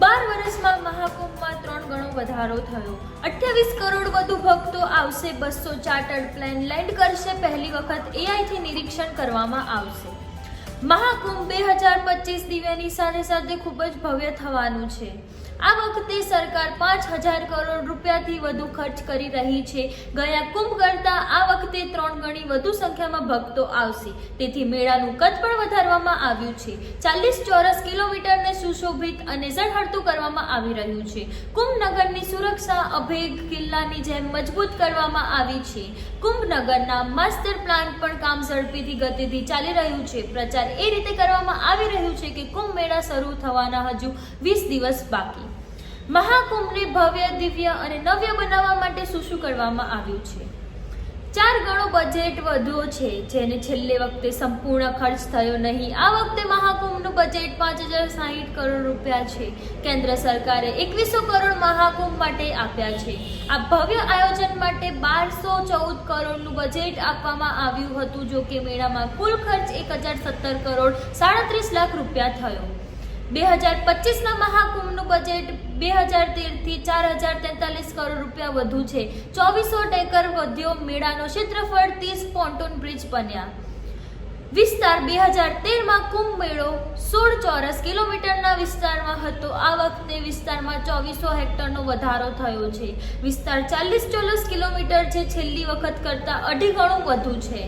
બાર વર્ષમાં મહાકુંભમાં ત્રણ ગણો વધારો થયો. અઠ્યાવીસ કરોડ વધુ ભક્તો આવશે, બસો ચાર્ટર્ડ પ્લેન લેન્ડ કરશે, પહેલી વખત એઆઈથી નિરીક્ષણ કરવામાં આવશે. મહાકુંભ બે હજાર પચીસ દિવ્યાની સાથે સાથે ખૂબ જ ભવ્ય થવાનું છે. આ વખતે સરકાર પાંચ હજાર કરોડ રૂપિયાથી વધુ ખર્ચ કરી રહી છે. ગયા કુંભ કરતાં આ વખતે ત્રણ ગણી વધુ સંખ્યામાં ભક્તો આવશે. તેથી મેળાનું કદ પણ વધારવામાં આવ્યું છે. ચાલીસ ચોરસ કિલોમીટરને સુશોભિત અને ઝળહળતું કરવામાં આવી રહ્યું છે. કુંભનગરની સુરક્ષા અભેગ કિલ્લાની જેમ મજબૂત કરવામાં આવી છે. કુંભનગરના માસ્ટર પ્લાન પણ કામ ઝડપીથી ગતિથી ચાલી રહ્યું છે. પ્રચાર એ રીતે કરવામાં આવી રહ્યું છે કે કુંભ મેળા શરૂ થવાના હજુ વીસ દિવસ બાકી. મહાકુંભને ભવ્ય, દિવ્ય અને નવ્ય બનાવવા માટે શું શું કરવામાં આવ્યું છે? ચાર ગણો બજેટ વધ્યો છે, જેને છેલ્લે વખતે સંપૂર્ણ ખર્ચ થયો નહીં. આ વખતે મહાકુંભનું બજેટ પાંચ હજાર સાહીઠ કરોડ રૂપિયા છે. કેન્દ્ર સરકારે એકવીસો કરોડ મહાકુંભ માટે આપ્યા છે. આ ભવ્ય આયોજન માટે બારસો ચૌદ કરોડનું બજેટ આપવામાં આવ્યું હતું, જો કે મેળામાં કુલ ખર્ચ એક હજાર સત્તર કરોડ સાડત્રીસ લાખ રૂપિયા થયો. બે હજાર પચીસના મહાકુંભનું બજેટ બે હજાર તેરથી ચાર હજાર તેતાલીસ કરોડ રૂપિયા વધુ છે. ચોવીસો ટેકર વધ્યો મેળાનો ક્ષેત્રફળ, ત્રીસ પોન્ટૂન બ્રિજ બન્યા. વિસ્તાર બે હજાર તેરમાં કુંભ મેળો સોળ ચોરસ કિલોમીટરના વિસ્તારમાં હતો. આ વખતે વિસ્તારમાં ચોવીસો હેક્ટરનો વધારો થયો છે. વિસ્તાર ચાલીસ ચોરસ કિલોમીટર છે. છેલ્લી વખત કરતાં અઢી ગણું વધુ છે.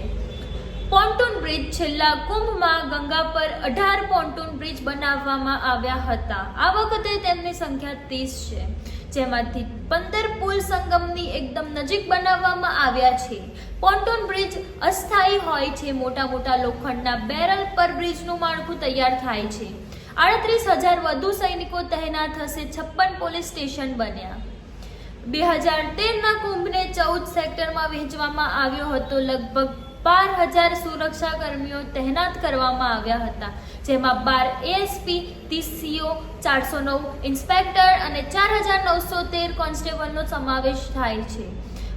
પોન્ટૂન બ્રિજ છેલ્લા કુંભમાં ગંગા પર અઢાર પોન્ટૂન બ્રિજ બનાવવામાં આવ્યા હતા. આ વખતે તેમની સંખ્યા ત્રીસ છે. જેમાંથી પંદર પુલ સંગમની એકદમ નજીક બનાવવામાં આવ્યા છે. પોન્ટોન બ્રિજ અસ્થાયી હોય છે. મોટા મોટા લોખંડના બેરલ પર બ્રિજનું માળખું તૈયાર થાય છે. આડત્રીસ હજાર વધુ સૈનિકો તહેનાત થશે છપ્પન પોલીસ સ્ટેશન બન્યા. બે હજાર તેરના કુંભને ચૌદ સેક્ટરમાં વહેંચવામાં આવ્યો હતો લગભગ બાર હજાર સુરક્ષા કર્મીઓ તહેનાત કરવામાં આવ્યા હતા, જેમાં બાર એએસપી ત્રીસ સીઓ ચારસો નવ ઇન્સ્પેક્ટર અને ચાર હજાર નવસો તેર કોન્સ્ટેબલનો સમાવેશ થાય છે.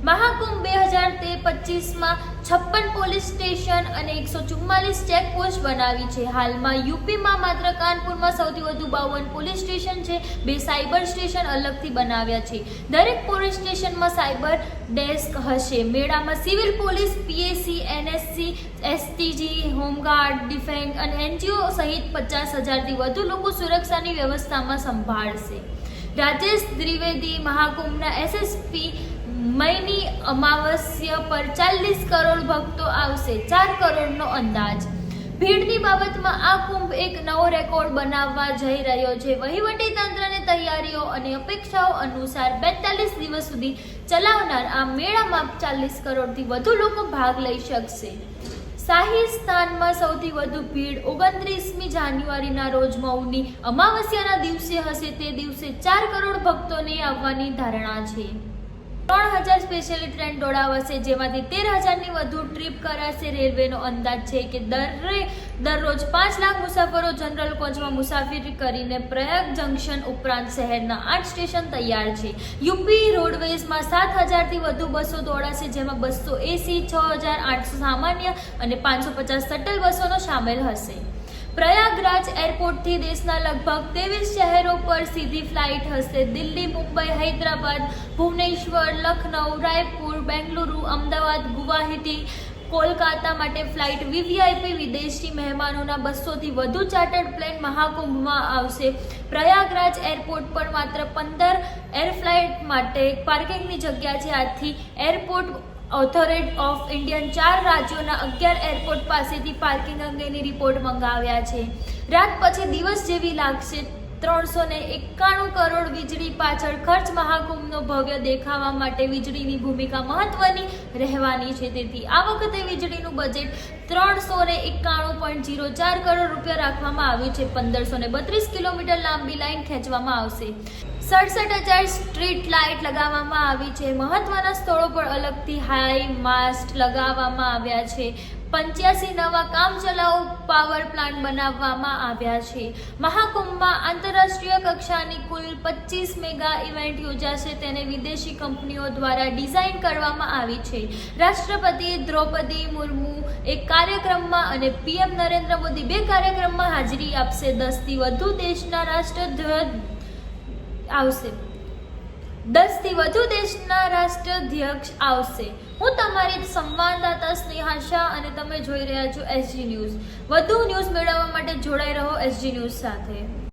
મહાકુંભ બે હજાર તે પચીસમાં છપ્પન પોલીસ સ્ટેશન અને એકસો ચુમ્માલીસ ચેકપોસ્ટ બનાવી છે. હાલમાં યુપીમાં માત્ર કાનપુરમાં સૌથી વધુ બાવન પોલીસ સ્ટેશન છે. બે સાયબર સ્ટેશન અલગથી બનાવ્યા છે. દરેક પોલીસ સ્ટેશનમાં સાયબર ડેસ્ક હશે. મેળામાં civil police, PSC, NSC, STG, home guard, defence અને એનજીઓ સહિત પચાસ હજારથી વધુ લોકો સુરક્ષાની વ્યવસ્થામાં સંભાળશે. રાજેશ દ્વિવેદી મહાકુંભના એસએસપી મયની અમાવસ્ય પર ચાલીસ કરોડ ભક્તો આવશે, ચાર કરોડનો અંદાજ. ભીડની બાબતમાં આ કુંભ એક નવો રેકોર્ડ બનાવવા જઈ રહ્યો છે. વહીવટી તંત્રની તૈયારીઓ અને અપેક્ષાઓ અનુસાર બેતાલીસ દિવસ સુધી ચલાવનાર આ મેળામાં ચાલીસ કરોડથી વધુ લોકો ભાગ લઈ શકશે. શાહી સ્થાનમાં સૌથી વધુ ભીડ ઓગણત્રીસમી જાન્યુઆરીના રોજ મૌની અમાવસ્યાના દિવસે હશે તે દિવસે ચાર કરોડ ભક્તોને આવવાની ધારણા છે. ત્રણ હજાર સ્પેશિયલી ટ્રેન દોડાવાશે, જેમાંથી તેર હજારની વધુ ટ્રીપ કરાશે. રેલવેનો અંદાજ છે કે દરે દરરોજ પાંચ લાખ મુસાફરો જનરલ કોચમાં મુસાફરી કરીને પ્રયાગ જંકશન ઉપરાંત શહેરના આઠ સ્ટેશન તૈયાર છે. યુપી રોડવેઝમાં સાત હજારથી વધુ બસો દોડાશે, જેમાં બસો એસી, છ હજાર આઠસો સામાન્ય અને પાંચસો પચાસ શટલ બસોનો સામેલ હશે. પ્રયાગરાજ એરપોર્ટથી દેશના લગભગ ત્રેવીસ શહેરો પર સીધી ફ્લાઇટ હશે. દિલ્હી, મુંબઈ, હૈદરાબાદ, ભુવનેશ્વર લખનઉ રાયપુર, બેંગલુરુ, અમદાવાદ, ગુવાહાટી, કોલકાતા માટે ફ્લાઇટ વીવીઆઈપી વિદેશી મહેમાનોના બસોથી વધુ ચાર્ટર્ડ પ્લેન મહાકુંભમાં આવશે. પ્રયાગરાજ એરપોર્ટ પર માત્ર પંદર એર ફ્લાઇટ માટે પાર્કિંગની જગ્યા છે. આથી એરપોર્ટ ઓથોરિટી ઓફ ઇન્ડિયન ચાર રાજ્યોના અગિયાર એરપોર્ટ પાસેથી પાર્કિંગ અંગેની રિપોર્ટ મંગાવ્યા છે. રાત પછી દિવસ જેવી લાગશે. ત્રણસો ને એકાણું કરોડ વીજળી પાછળ ખર્ચ મહાકુંભનો ભવ્ય દેખાવા માટે વીજળીની ભૂમિકા મહત્વની રહેવાની છે. તેથી આ વખતે વીજળીનું બજેટ ત્રણસો ને એકાણું પોઈન્ટ જીરો ચાર કરોડ રૂપિયા રાખવામાં આવ્યું છે. પંદરસો ને બત્રીસ કિલોમીટર લાંબી લાઇન ખેંચવામાં આવશે. સડસઠ હજાર સ્ટ્રીટ લાઇટ લગાવવામાં આવી છે. મહત્વના સ્થળો પર અલગથી હાઈ માસ્ટ લગાવવામાં આવ્યા છે. પંચ્યાસી નવા કામચલાઉ પાવર પ્લાન્ટ બનાવવામાં આવ્યા છે. મહાકુંભમાં આંતરરાષ્ટ્રીય કક્ષાની કુલ પચીસ મેગા ઇવેન્ટ યોજાશે. તેને વિદેશી કંપનીઓ દ્વારા ડિઝાઇન કરવામાં આવી છે. રાષ્ટ્રપતિ દ્રૌપદી મુર્મુ એક કાર્યક્રમમાં અને પીએમ નરેન્દ્ર મોદી બે કાર્યક્રમમાં હાજરી આપશે. દસથી વધુ દેશના રાષ્ટ્રધ્વજ આવશે. દસથી વધુ દેશના રાષ્ટ્રાધ્યક્ષ આવશે. હું તમારી સંવાદદાતા સ્નેહા શાહ અને તમે જોઈ રહ્યા છો એસજી ન્યૂઝ. વધુ ન્યૂઝ મેળવવા માટે જોડાઈ રહો એસજી ન્યૂઝ સાથે.